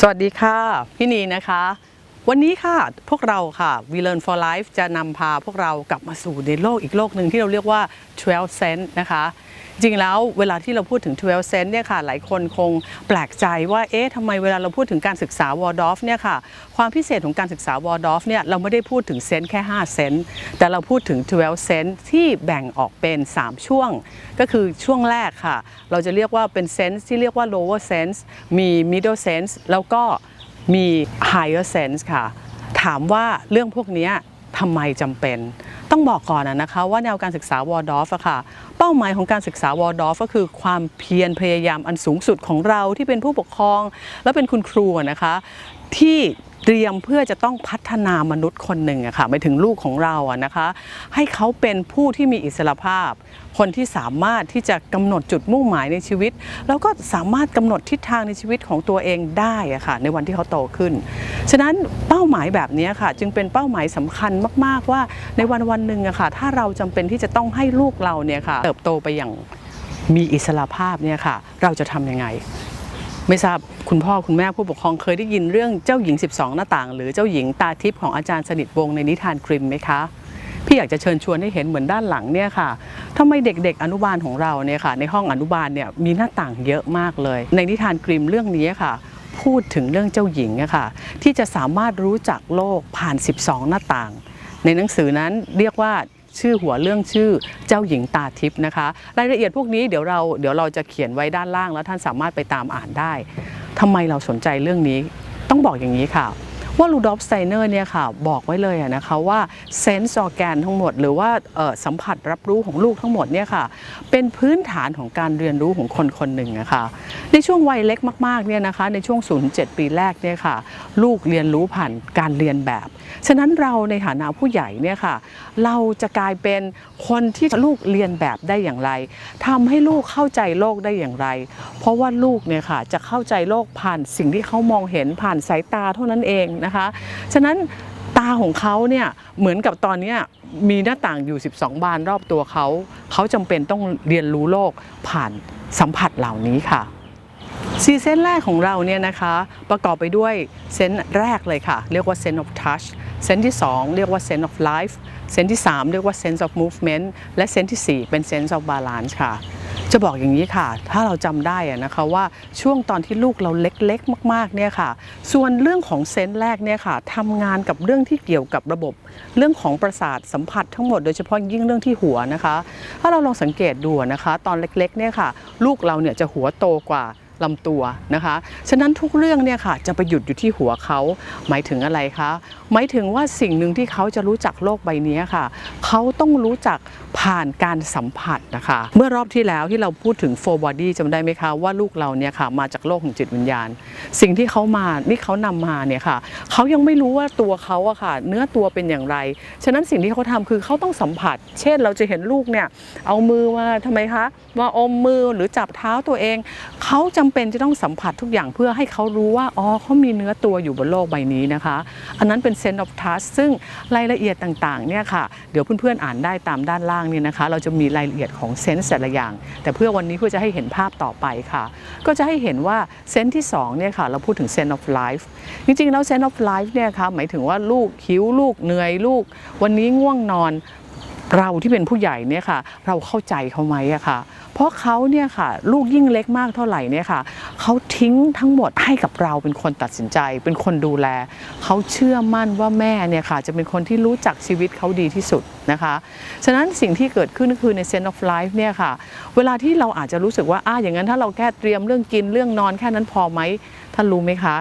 สวัสดีค่ะ พี่นีนะคะ วันนี้ค่ะพวกเราค่ะ We Learn for Life จะนำพาพวกเรากลับมาสู่ในโลกอีกโลกหนึ่งที่เราเรียกว่า 12 Sense นะคะ จริงแล้วเวลาที่เราพูดถึง 12 Sense เนี่ยค่ะ หลายคนคงแปลกใจว่า เอ๊ะทำไมเวลาเราพูดถึงการศึกษาวอร์ดอฟเนี่ยค่ะ ความพิเศษของการศึกษาวอร์ดอฟเนี่ย เราไม่ได้พูดถึงเซนส์แค่ 5 เซนส์แต่เราพูดถึง 12 เซนส์ที่แบ่งออกเป็น 3 ช่วง ก็คือช่วงแรกค่ะ เราจะเรียกว่าเป็นเซนส์ที่เรียกว่า lower sense มี middle sense แล้วก็ มี higher sense ค่ะ ถามว่าเรื่องพวกนี้ทำไมจำเป็น ต้องบอกก่อนนะคะว่าแนวการศึกษาวอร์ดอฟอะค่ะ เป้าหมายของการศึกษาวอร์ดอฟก็คือความเพียรพยายามอันสูงสุดของเราที่เป็นผู้ปกครอง และเป็นคุณครูนะคะ ที่ เตรียมเพื่อจะต้องพัฒนามนุษย์คนหนึ่งอะค่ะหมายถึงลูกของเราอะนะคะ ให้เขาเป็นผู้ที่มีอิสรภาพ คนที่สามารถที่จะกำหนดจุดมุ่งหมายในชีวิต แล้วก็สามารถกำหนดทิศทางในชีวิตของตัวเองได้อะค่ะในวันที่เขาโตขึ้น ฉะนั้นเป้าหมายแบบนี้ค่ะ จึงเป็นเป้าหมายสำคัญมาก ๆ ว่าในวันวันหนึ่งอะค่ะ ถ้าเราจำเป็นที่จะต้องให้ลูกเราเนี่ยค่ะ เติบโตไปอย่างมีอิสระภาพเนี่ยค่ะ เราจะทำยังไง ไม่ทราบคุณพ่อคุณแม่ผู้ปกครองเคยได้ยินเรื่องเจ้าหญิง 12 หน้าต่าง หรือเจ้าหญิงตาทิพย์ของอาจารย์สนิทวงศ์ในนิทานกริมไหมคะพี่อยากจะเชิญชวนให้เห็นเหมือนด้านหลังเนี่ยค่ะทำไมเด็กๆ อนุบาลของเราเนี่ยค่ะ ในห้องอนุบาลเนี่ยมีหน้าต่างเยอะมากเลย ในนิทานกริมเรื่องนี้ค่ะ พูดถึงเรื่องเจ้าหญิงอะค่ะที่จะสามารถรู้จักโลกผ่าน 12 หน้าต่าง ในหนังสือนั้นเรียกว่า ชื่อหัวเรื่องชื่อเจ้าหญิงตาทิพย์นะคะ รายละเอียดพวกนี้เดี๋ยวเราเดี๋ยวเราจะเขียนไว้ด้านล่างแล้วท่านสามารถไปตามอ่านได้ทำไมเราสนใจเรื่องนี้ต้องบอกอย่างนี้ค่ะ ว่าลูดอฟสไตเนอร์เนี่ยค่ะบอกไว้เลยนะคะว่าเซนส์ออแกนทั้งหมด หรือว่าสัมผัสรับรู้ของลูกทั้งหมดเนี่ยค่ะเป็นพื้นฐานของการเรียนรู้ของคนคนหนึ่งนะคะในช่วงวัยเล็กมากๆเนี่ยนะคะในช่วง 0-7 ปีแรกเนี่ยค่ะลูกเรียนรู้ผ่านการเรียนแบบ ฉะนั้นเราในฐานะผู้ใหญ่เนี่ยค่ะเราจะกลายเป็นคนที่ลูกเรียนแบบได้อย่างไรทำให้ลูกเข้าใจโลกได้อย่างไร เพราะว่าลูกเนี่ยค่ะจะเข้าใจโลกผ่านสิ่งที่เขามองเห็นผ่านสายตาเท่านั้นเองนะคะ ฉะนั้นตาของเขาเนี่ยเหมือนกับตอนนี้มีหน้าต่างอยู่ 12 บานรอบตัวเขา เขาจำเป็นต้องเรียนรู้โลกผ่านสัมผัสเหล่านี้ค่ะซีเซนแรกของเราเนี่ยนะคะประกอบไปด้วยเซนส์แรกเลยค่ะ เรียกว่า sense of touch เซนส์ที่ 2 เรียกว่า sense of life เซนส์ที่ 3 เรียกว่า sense of movement และเซนส์ที่ 4 เป็น sense of balance ค่ะ จะบอกอย่างนี้ค่ะ ถ้าเราจำได้นะคะว่าช่วงตอนที่ลูกเราเล็กๆ มากๆเนี่ยค่ะ ส่วนเรื่องของเซนส์แรกเนี่ยค่ะทำงานกับเรื่องที่เกี่ยวกับระบบ เรื่องของประสาทสัมผัสทั้งหมดโดยเฉพาะยิ่งเรื่องที่หัวนะคะ ถ้าเราลองสังเกตดูนะคะ ตอนเล็กๆเนี่ยค่ะ ลูกเราเนี่ยจะหัวโตกว่า ลำตัวนะคะ ฉะนั้นทุกเรื่องเนี่ยค่ะจะไปหยุดอยู่ที่หัวเขา หมายถึงอะไรคะ หมายถึงว่าสิ่งหนึ่งที่เขาจะรู้จักโลกใบนี้ค่ะ เขาต้องรู้จักผ่านการสัมผัสนะคะ เมื่อรอบที่แล้วที่เราพูดถึง four body จำได้ไหมคะ ว่าลูกเราเนี่ยค่ะมาจากโลกของจิตวิญญาณ สิ่งที่เขามานี่เขานำมาเนี่ยค่ะเขายังไม่รู้ว่าตัวเขาอะค่ะ เนื้อตัวเป็นอย่างไร ฉะนั้นสิ่งที่เขาทำคือเขาต้องสัมผัส เช่นเราจะเห็นลูกเนี่ยเอามือมาทำไมคะมาอมมือหรือจับเท้าตัวเองเขาจะำเป็นจะต้องสัมผัสทุกอย่างเพื่อให้เขารู้ว่าอ๋อเขามีเนื้อตัวอยู่บนโลกใบนี้นะคะ อันนั้นเป็น sense of touch ซึ่งรายละเอียดต่างๆเนี่ยค่ะเดี๋ยวเพื่อนๆอ่านได้ตามด้านล่างเนี่ยนะคะ เราจะมีรายละเอียดของ sense แต่ละอย่าง แต่เพื่อวันนี้เพื่อจะให้เห็นภาพต่อไปค่ะ ก็จะให้เห็นว่า sense ที่สองเนี่ยค่ะเราพูดถึง sense of life จริงๆแล้ว sense of life เนี่ยค่ะหมายถึงว่าลูกหิวลูกเหนื่อยลูก วันนี้ง่วงนอน เราที่เป็นผู้ใหญ่เนี่ยค่ะ เราเข้าใจเขาไหมอะค่ะ เพราะเขาเนี่ยค่ะ ลูกยิ่งเล็กมากเท่าไหร่เนี่ยค่ะเขาทิ้งทั้งหมดให้กับเราเป็นคนตัดสินใจ เป็นคนดูแลเขาเชื่อมั่นว่าแม่เนี่ยค่ะ จะเป็นคนที่รู้จักชีวิตเขาดีที่สุดนะคะ ฉะนั้นสิ่งที่เกิดขึ้นก็คือใน sense of life เนี่ยค่ะ เวลาที่เราอาจจะรู้สึกว่าอ่าอย่างนั้นถ้าเราแค่เตรียมเรื่องกินเรื่องนอนแค่นั้นพอไหมท่านรู้ไหมคะ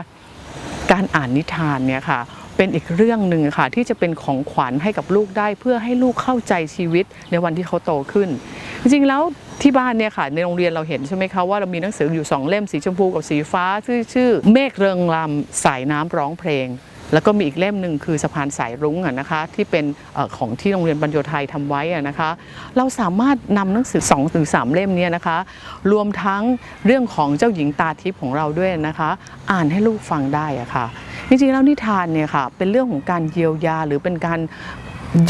การอ่านนิทานเนี่ยค่ะ เป็นอีกเรื่องหนึ่งค่ะ ที่จะเป็นของขวัญให้กับลูกได้ เพื่อให้ลูกเข้าใจชีวิตในวันที่เขาโตขึ้น จริงๆแล้วที่บ้านเนี่ยค่ะ ในโรงเรียนเราเห็นใช่ไหมคะว่าเรามีหนังสืออยู่สองเล่มสีชมพูกับสีฟ้าชื่อชื่อ เมฆเริงรำสายน้ำร้องเพลง แล้วก็มีอีกเล่มหนึ่งคือสะพานสายรุ้งนะคะที่เป็นของที่โรงเรียนบรรโยไทยทำไว้นะคะ เราสามารถนำหนังสือ2อถึงสเล่มเนี้นะคะ รวมทั้งเรื่องของเจ้าหญิงตาทิพย์ของเราด้วยนะคะ อ่านให้ลูกฟังได้อะค่ะจริงๆแล้วนิทานเนี่ยค่ะเป็นเรื่องของการเยียวยาหรือเป็นการ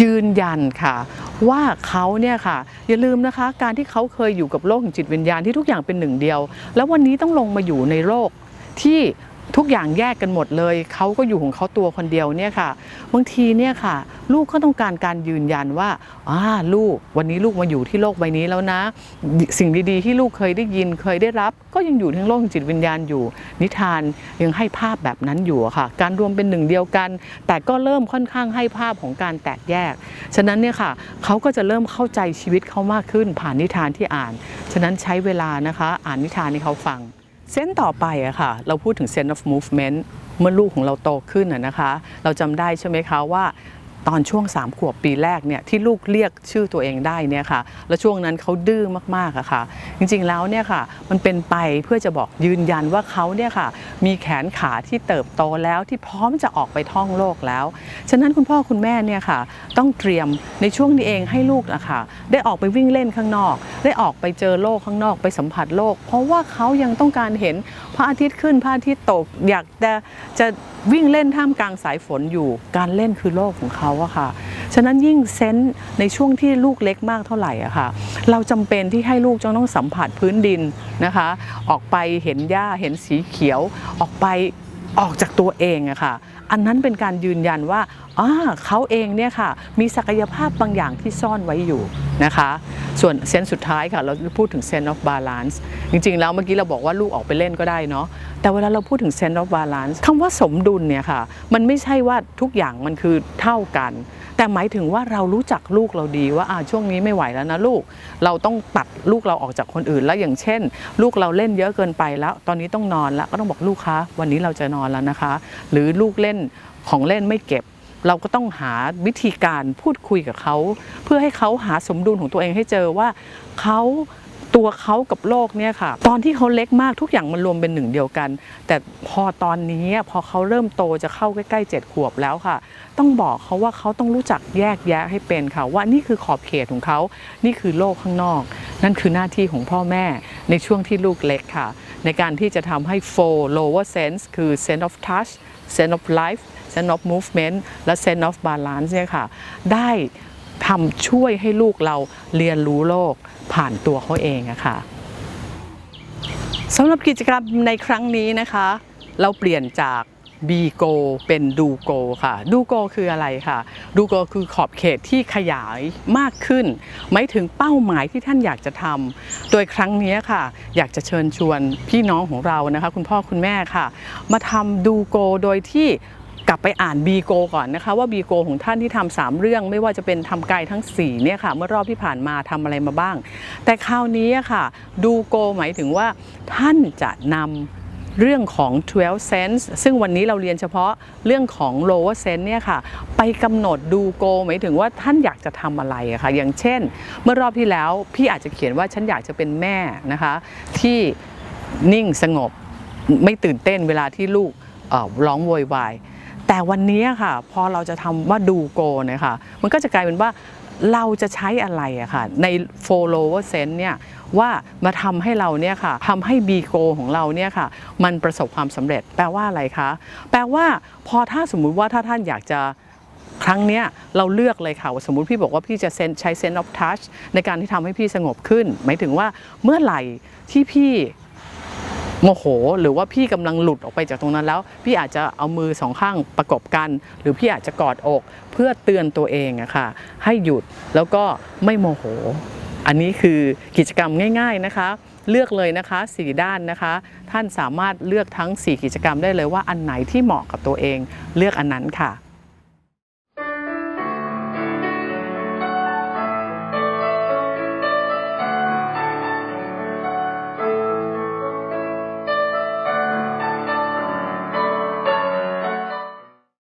ยืนยันค่ะ ว่าเขาเนี่ยค่ะ อย่าลืมนะคะ การที่เขาเคยอยู่กับโลกของจิตวิญญาณที่ทุกอย่างเป็นหนึ่งเดียว แล้ววันนี้ต้องลงมาอยู่ในโลกที่ ทุกอย่างแยกกันหมดเลย เขาก็อยู่ของเขาตัวคนเดียวเนี่ยค่ะ บางทีเนี่ยค่ะ ลูกก็ต้องการการยืนยันว่าอ่าลูกวันนี้ลูกมาอยู่ที่โลกใบนี้แล้วนะ สิ่งดีๆ ที่ลูกเคยได้ยินเคยได้รับ ก็ยังอยู่ทั้งโลกจิตวิญญาณอยู่ นิทานยังให้ภาพแบบนั้นอยู่ค่ะ การรวมเป็นหนึ่งเดียวกัน แต่ก็เริ่มค่อนข้างให้ภาพของการแตกแยก ฉะนั้นเนี่ยค่ะเขาก็จะเริ่มเข้าใจชีวิตเขามากขึ้นผ่านนิทานที่อ่าน ฉะนั้นใช้เวลานะคะ อ่านนิทานให้เขาฟัง เส้นต่อไปอะค่ะ เราพูดถึง sense of movement เมื่อลูกของเราโตขึ้นอะนะคะ เราจำได้ใช่ไหมคะว่า ตอนช่วง 3 ขวบปีแรกเนี่ยที่ลูกเรียกชื่อตัวเองได้เนี่ยค่ะ แล้วช่วงนั้นเขาดื้อมากๆอะค่ะ จริงๆแล้วเนี่ยค่ะมันเป็นไปเพื่อจะบอกยืนยันว่าเขาเนี่ยค่ะมีแขนขาที่เติบโตแล้วที่พร้อมจะออกไปท่องโลกแล้ว ฉะนั้นคุณพ่อคุณแม่เนี่ยค่ะต้องเตรียมในช่วงนี้เองให้ลูกอะค่ะได้ออกไปวิ่งเล่นข้างนอก ได้ออกไปเจอโลกข้างนอกไปสัมผัสโลก เพราะว่าเขายังต้องการเห็นพระอาทิตย์ขึ้นพระอาทิตย์ตก อยากจะจะวิ่งเล่นท่ามกลางสายฝนอยู่ การเล่นคือโลกของเขาอะค่ะ ฉะนั้นยิ่งเซนส์ในช่วงที่ลูกเล็กมากเท่าไหร่อะค่ะ เราจำเป็นที่ให้ลูกจะต้องสัมผัสพื้นดินนะคะ ออกไปเห็นหญ้าเห็นสีเขียวออกไป ออกจากตัวเองอะค่ะ อันนั้นเป็นการยืนยันว่าอ่าเขาเองเนี่ยค่ะ มีศักยภาพบางอย่างที่ซ่อนไว้อยู่นะคะ ส่วนเซนสุดท้ายค่ะ เราพูดถึง sense of balance จริงๆ แล้วเมื่อกี้เราบอกว่าลูกออกไปเล่นก็ได้เนาะ แต่เวลาเราพูดถึง sense of balance คำว่าสมดุลเนี่ยค่ะ มันไม่ใช่ว่าทุกอย่างมันคือเท่ากัน แต่หมายถึงว่าเรารู้จักลูกเราดีว่าอ่าช่วงนี้ไม่ไหวแล้วนะลูก เราต้องตัดลูกเราออกจากคนอื่น แล้วอย่างเช่น ลูกเราเล่นเยอะเกินไปแล้ว ตอนนี้ต้องนอนแล้วก็ต้องบอกลูกคะวันนี้เราจะนอนแล้วนะคะ หรือลูกเล่นของเล่นไม่เก็บ เราก็ต้องหาวิธีการพูดคุยกับเขา เพื่อให้เขาหาสมดุลของตัวเองให้เจอว่าเขาตัวเขากับโลกเนี่ยค่ะ ตอนที่เขาเล็กมากทุกอย่างมันรวมเป็นหนึ่งเดียวกัน แต่พอตอนนี้พอเขาเริ่มโตจะเข้าใกล้ๆเจ็ดขวบแล้วค่ะ ต้องบอกเขาว่าเขาต้องรู้จักแยกแยะให้เป็นค่ะ ว่านี่คือขอบเขตของเขา นี่คือโลกข้างนอก นั่นคือหน้าที่ของพ่อแม่ในช่วงที่ลูกเล็กค่ะ ในการที่จะทำให้ four lower sense คือ sense of touch sense of life sense of movement และ sense of balance เนี่ยค่ะ ได้ทำช่วยให้ลูกเราเรียนรู้โลกผ่านตัวเขาเองอะค่ะสำหรับกิจกรรมในครั้งนี้นะคะ เราเปลี่ยนจาก B go เป็นดูโกค่ะดูโกคืออะไรค่ะดูโกคือขอบเขตที่ขยายมากขึ้นหมายถึงเป้าหมายที่ท่านอยากจะทำโดยครั้งนี้ค่ะ อยากจะเชิญชวนพี่น้องของเรานะคะ คุณพ่อคุณแม่ค่ะ มาทำดูโกโดยที่ กลับไปอ่านบีโกก่อนนะคะ ว่าบีโกของท่านที่ทำสามเรื่อง ไม่ว่าจะเป็นทำกายทั้ง4เนี่ยค่ะเมื่อรอบที่ผ่านมาทำอะไรมาบ้าง แต่คราวนี้ค่ะ ดูโกหมายถึงว่าท่านจะนำเรื่องของ 12 sense ซึ่งวันนี้เราเรียนเฉพาะเรื่องของ lower sense เนี่ยค่ะ ไปกำหนดดูโกหมายถึงว่าท่านอยากจะทำอะไรอะค่ะ อย่างเช่น เมื่อรอบที่แล้วพี่อาจจะเขียนว่าฉันอยากจะเป็นแม่นะคะ ที่นิ่งสงบไม่ตื่นเต้นเวลาที่ลูกเอ่อร้องโวยวาย แต่วันนี้ค่ะ พอเราจะทำว่าดูโกเนี่ยค่ะมันก็จะกลายเป็นว่าเราจะใช้อะไรอะค่ะใน follower sense เนี่ยว่ามาทำให้เราเนี่ยค่ะทำให้ B go ของเราเนี่ยค่ะ มันประสบความสำเร็จ แปลว่าอะไรคะ แปลว่าพอถ้าสมมุติว่าถ้าท่านอยากจะครั้งเนี้ยเราเลือกเลยค่ะว่าสมมุติพี่บอกว่าพี่จะเซนใช้ sense of touch ในการที่ทำให้พี่สงบขึ้น หมายถึงว่าเมื่อไหร่ที่พี่ โมโห หรือว่าพี่กำลังหลุดออกไปจากตรงนั้นแล้ว พี่อาจจะเอามือสองข้างประกบกัน หรือพี่อาจจะกอดอก เพื่อเตือนตัวเองอะค่ะ ให้หยุดแล้วก็ไม่โมโห อันนี้คือกิจกรรมง่าย ๆนะคะเลือกเลยนะคะ 4 ด้านนะคะ ท่านสามารถเลือกทั้ง 4 กิจกรรมได้เลยว่าอันไหนที่เหมาะกับตัวเอง เลือกอันนั้นค่ะ